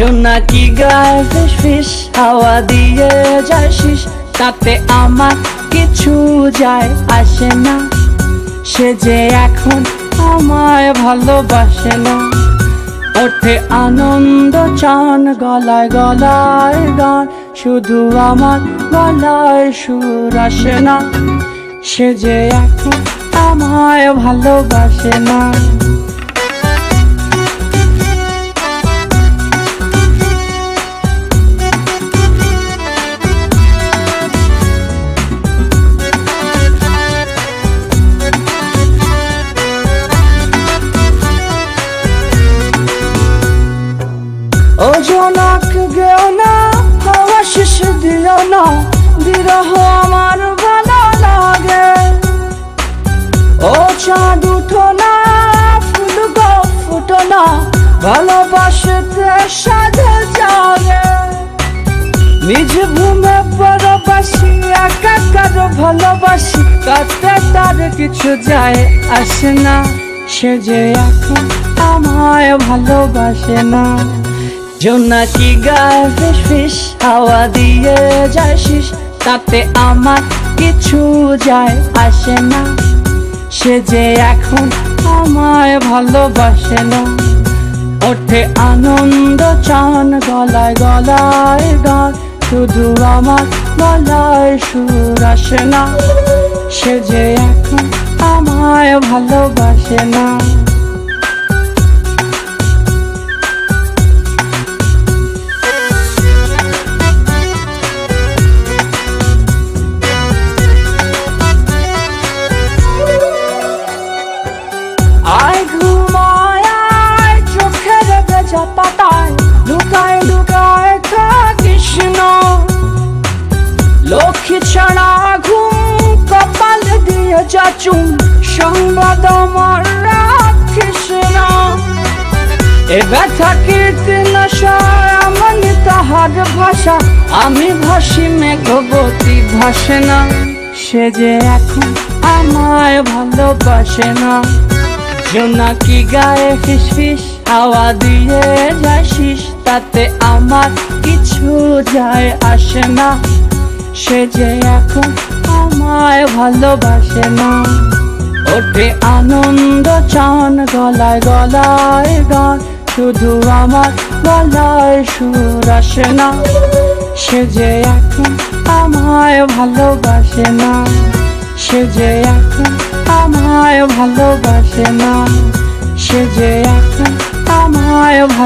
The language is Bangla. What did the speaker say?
জোনাকি গায়ে? ফিস ফিস হাওয়া দিয়ে যায় তাতে আমার কিছু যায় আসে না। সে যে এখন আমায় ভালোবাসে না। ওঠে আনন্দ, চান, গলায় গলায় গান। শুধু আমার গলায় সুর আসে না। সে যে এখন আমায় ভালোবাসে না। ও জনক গেও না হাওয়া শেষ দিও না। বিরহ আমার ভালো লাগে। ও চাঁদ উঠো না, ফুল গো ফুটো না, ভালোবাসতে সাধে জাগে নিজ ভূমে পরবাসী, একা কারও ভালোবাসি, তাতে তার কিছু যায় আসে না। সে যে এখন আমায় ভালোবাসে না। জোনাকি গায়ে ফিস, হাওয়া দিয়ে শীষ। তাতে আমার কিছু যায় আসে না। সে যে এখন আমায় ভালোবাসে না। ওঠে আনন্দ চান, গলায় গলায় গান। শুধু আমার গলায় সুর আসে না। সে যে এখন আমায় ভালোবাসে না। পাতায় লুকায় লুকায় কৃষ্ণ লক্ষ্মী ছাড়া ঘুম কপাল দিয়ে যাচুম, সংবাদ আমার না এ ব্যথা কীর্তন আমার তাহার ভাষা, আমি ভাসি মেঘবতী ভাসে না সে যে এখন আমায় ভালোবাসে না জোনাকি গায়ে ফিস ফিস হাওয়া দিয়ে শীষ তাতে আমার কিছু যায় আসে না। সে যে এখন আমায় ভালোবাসে না। ওঠে আনন্দ, চান, গলায় গলায় গান, শুধু আমার গলায় সুর আসে না। সে যে এখন আমায় ভালোবাসে না। সে যে এখন আমায় ভালোবাসে না। সে যে এখন আমায় ভালো